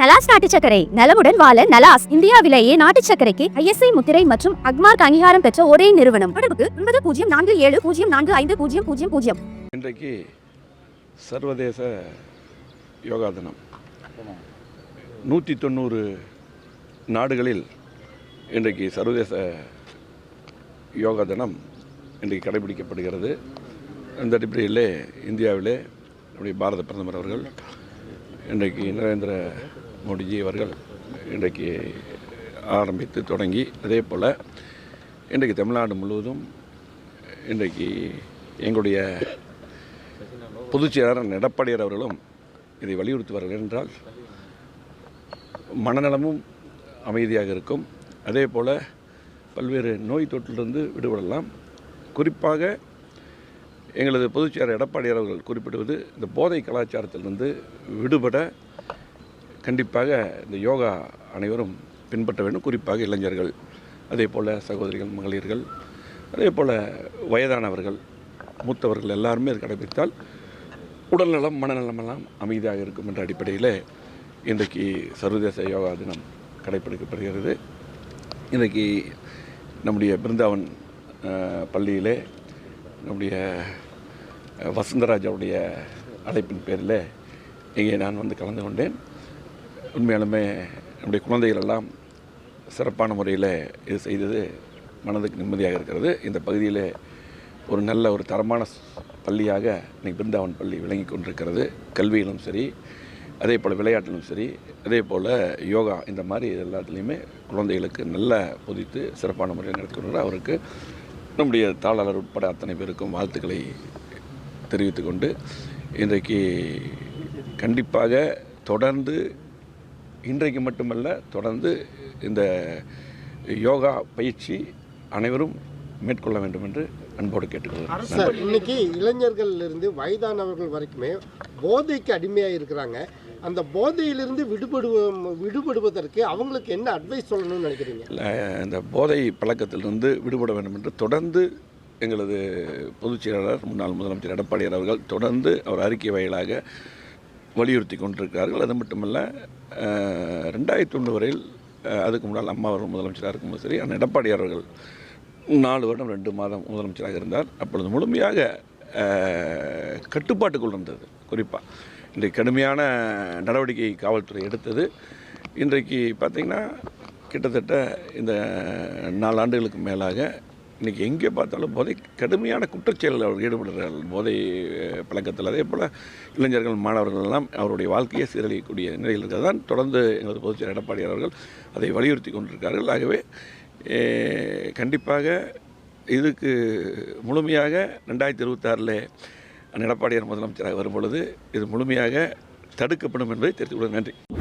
நலாஸ் நாட்டு சக்கரை நலமுடன் வாழ நலாஸ் இந்தியாவிலேயே நாட்டு சக்கரைக்கு ஐஎஸ்ஐ முத்திரை மற்றும் அக்மார்க் அங்கீகாரம் பெற்ற ஒரே நிறுவனம். தொடர்புக்கு ஒன்பது பூஜ்ஜியம் நான்கு ஏழு பூஜ்ஜியம் நான்கு ஐந்து பூஜ்ஜியம் பூஜ்ஜியம் பூஜ்ஜியம். இன்றைக்கு சர்வதேச யோகா தினம். நூற்றி தொண்ணூறு நாடுகளில் இன்றைக்கு சர்வதேச யோகா தினம் இன்றைக்கு கடைபிடிக்கப்படுகிறது. அந்த அடிப்படையிலே இந்தியாவிலே நம்முடைய பாரத பிரதமர் அவர்கள் இன்றைக்கு நரேந்திர மோடிஜி அவர்கள் இன்றைக்கு ஆரம்பித்து தொடங்கி அதே போல் இன்றைக்கு தமிழ்நாடு முழுவதும் இன்றைக்கு எங்களுடைய பொதுச் செயலாளர் எடப்பாடியார் அவர்களும் இதை வலியுறுத்துவார்கள் என்றால் மனநலமும் அமைதியாக இருக்கும். அதே போல் பல்வேறு நோய் தொற்றிலிருந்து விடுபடலாம். குறிப்பாக எங்களது பொதுச்செயலாளர் எடப்பாடியார் அவர்கள் குறிப்பிடுவது இந்த போதை கலாச்சாரத்திலிருந்து விடுபட கண்டிப்பாக இந்த யோகா அனைவரும் பின்பற்ற வேண்டும். குறிப்பாக இளைஞர்கள் அதே போல் சகோதரிகள் மகளிர்கள் அதே போல் வயதானவர்கள் மூத்தவர்கள் எல்லாருமே அது கடைபிடித்தால் உடல்நலம் மனநலமெல்லாம் அமைதியாக இருக்கும் என்ற அடிப்படையில் இன்றைக்கு சர்வதேச யோகா தினம் கடைபிடிக்கப்படுகிறது. இன்றைக்கு நம்முடைய பிருந்தாவன் பள்ளியிலே நம்முடைய அஹ், வசந்தராஜ் அவருடைய அழைப்பின் பேரில் இங்கே நான் வந்து கலந்து கொண்டேன். உண்மையாலுமே நம்முடைய குழந்தைகள் எல்லாம் சிறப்பான முறையில் இது செய்தது மனதுக்கு நிம்மதியாக இருக்கிறது. இந்த பகுதியில் ஒரு நல்ல ஒரு தரமான பள்ளியாக இன்றைக்கி பிருந்தாவன் பள்ளி விளங்கி கொண்டிருக்கிறது. கல்வியிலும் சரி அதே போல் விளையாட்டிலும் சரி அதே போல் யோகா இந்த மாதிரி எல்லாத்துலேயுமே குழந்தைகளுக்கு நல்ல புதித்து சிறப்பான முறையில் நடத்தி அவருக்கு நம்முடைய தாளாளர் உட்பட அத்தனை பேருக்கும் வாழ்த்துக்களை தெரிவித்துக்கொண்டு இன்றைக்கு கண்டிப்பாக தொடர்ந்து இன்றைக்கு மட்டுமல்ல தொடர்ந்து இந்த யோகா பயிற்சி அனைவரும் மேற்கொள்ள வேண்டும் என்று அன்போடு கேட்டுக்கொள்கிறேன். சார் இன்னைக்கு இளைஞர்கள்ல இருந்து வயதானவர்கள் வரைக்குமே போதைக்கு அடிமையாக இருக்கிறாங்க. அந்த போதையிலிருந்து விடுபடுவ விடுபடுவதற்கு அவங்களுக்கு என்ன அட்வைஸ் சொல்லணும்னு நினைக்கிறீங்க? இல்லை, இந்த போதை பழக்கத்திலிருந்து விடுபட வேண்டும் என்று தொடர்ந்து எங்களது பொதுச் செயலாளர் முன்னாள் முதலமைச்சர் எடப்பாடியார் அவர்கள் தொடர்ந்து அவர் அறிக்கை வாயிலாக வலியுறுத்தி கொண்டிருக்கிறார்கள். அது மட்டுமல்ல ரெண்டாயிரத்தி ஒன்று வரையில் அதுக்கு முன்னால் அம்மா அவர்கள் முதலமைச்சராக இருக்கும்போது சரி அண்ணன் எடப்பாடியார் அவர்கள் நாலு வருடம் ரெண்டு மாதம் முதலமைச்சராக இருந்தார். அப்பொழுது முழுமையாக கட்டுப்பாட்டுக்குள் இருந்தது. குறிப்பாக இன்றைக்கு கடுமையான நடவடிக்கை காவல்துறை எடுத்தது. இன்றைக்கு பார்த்திங்கன்னா கிட்டத்தட்ட இந்த நாலு ஆண்டுகளுக்கு மேலாக இன்றைக்கி எங்கே பார்த்தாலும் போதை கடுமையான குற்றச்செயலில் அவர் ஈடுபடுகிறார்கள் போதை பழக்கத்தில். அதே போல் இளைஞர்கள் மாணவர்கள் எல்லாம் அவருடைய வாழ்க்கையை சீரழியக்கூடிய நிலையில் இருக்கிறது. தான் தொடர்ந்து எங்களது பொதுச்செயலர் எடப்பாடி அவர்கள் அதை வலியுறுத்தி கொண்டிருக்கிறார்கள். ஆகவே கண்டிப்பாக இதுக்கு முழுமையாக ரெண்டாயிரத்தி இருபத்தாறில் எடப்பாடியார் முதலமைச்சராக வரும்பொழுது இது முழுமையாக தடுக்கப்படும் என்பதை தெரிவித்துக் கொள்கிறேன். நன்றி.